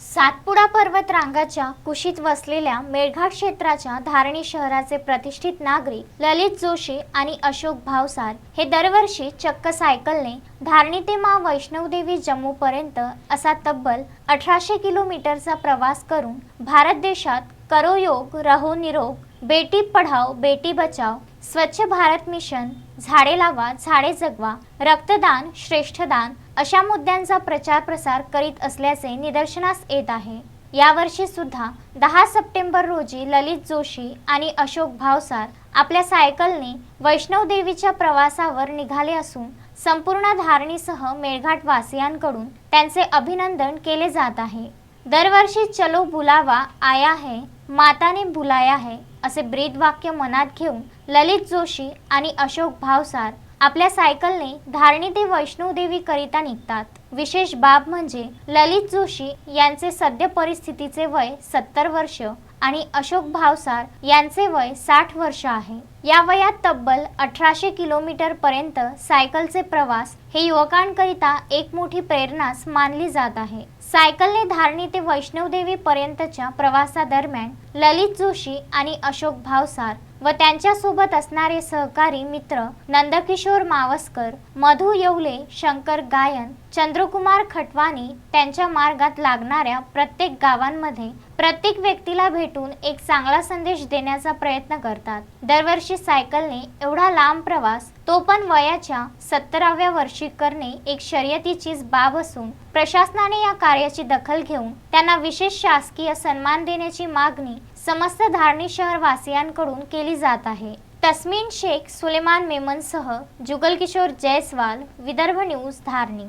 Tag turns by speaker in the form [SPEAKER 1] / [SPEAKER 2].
[SPEAKER 1] सातपुडा पर्वत रांगाच्या कुशीत वसलेल्या मेळघाट क्षेत्राच्या धारणी शहराचे प्रतिष्ठित नागरिक ललित जोशी आणि अशोक भावसार हे दरवर्षी चक्क सायकलने धारणी ते मा वैष्णवदेवी जम्मू पर्यंत असा तब्बल अठराशे किलोमीटरचा प्रवास करून भारत देशात करो योग रहो निरोग बेटी पढाव बेटी बचाव स्वच्छ भारत मिशन झाडे लावा झाडे जगवा रक्तदान श्रेष्ठदान अशा मुद्द्यांचा प्रचार प्रसार करीत असल्याचे निदर्शनास येत आहे. यावर्षी सुद्धा दहा सप्टेंबर रोजी ललित जोशी आणि अशोक भावसार आपल्या सायकलने वैष्णवदेवीच्या प्रवासावर निघाले असून संपूर्ण धारणीसह मेळघाट वासियांकडून त्यांचे अभिनंदन केले जात आहे. दरवर्षी चलो बुलावा आया है माताने बुलाया है असे ब्रीद वाक्य मनात घेऊन ललित जोशी आणि अशोक भावसार आपल्या सायकलने धारणी ते वैष्णोदेवी करिता निघतात. विशेष बाब म्हणजे ललित जोशी यांचे सद्य परिस्थितीचे वय सत्तर वर्ष आणि अशोक भावसार यांचे वय साठ वर्ष आहे. या वयात तब्बल अठराशे किलोमीटर पर्यंत सायकलचे प्रवास हे युवकांकरिता एक मोठी प्रेरणाच मानली जात आहे. सायकलने धारणी ते वैष्णवदेवी पर्यंतच्या प्रवासादरम्यान ललित जोशी आणि अशोक भावसार व त्यांच्यासोबत असणारे सहकारी मित्र नंदकिशोर मावस्कर मधु येवले शंकर गायन चंद्रकुमार खटवानी त्यांच्या मार्गात लागणाऱ्या प्रत्येक गावांमध्ये प्रत्येक व्यक्तीला भेटून एक चांगला संदेश देण्याचा प्रयत्न करतात. दरवर्षी सायकलने एवढा लांब प्रवास तो पण वयाच्या सत्तराव्या वर्षी करणे एक शर्यतीचीच बाब असून प्रशासनाने या कार्याची दखल घेऊन त्यांना विशेष शासकीय सन्मान देण्याची मागणी समस्त धारणी शहरवासियांकडून केली जात आहे. तस्मीन शेख सुलेमान मेमनसह जुगल किशोर जयस्वाल विदर्भ न्यूज धारणी.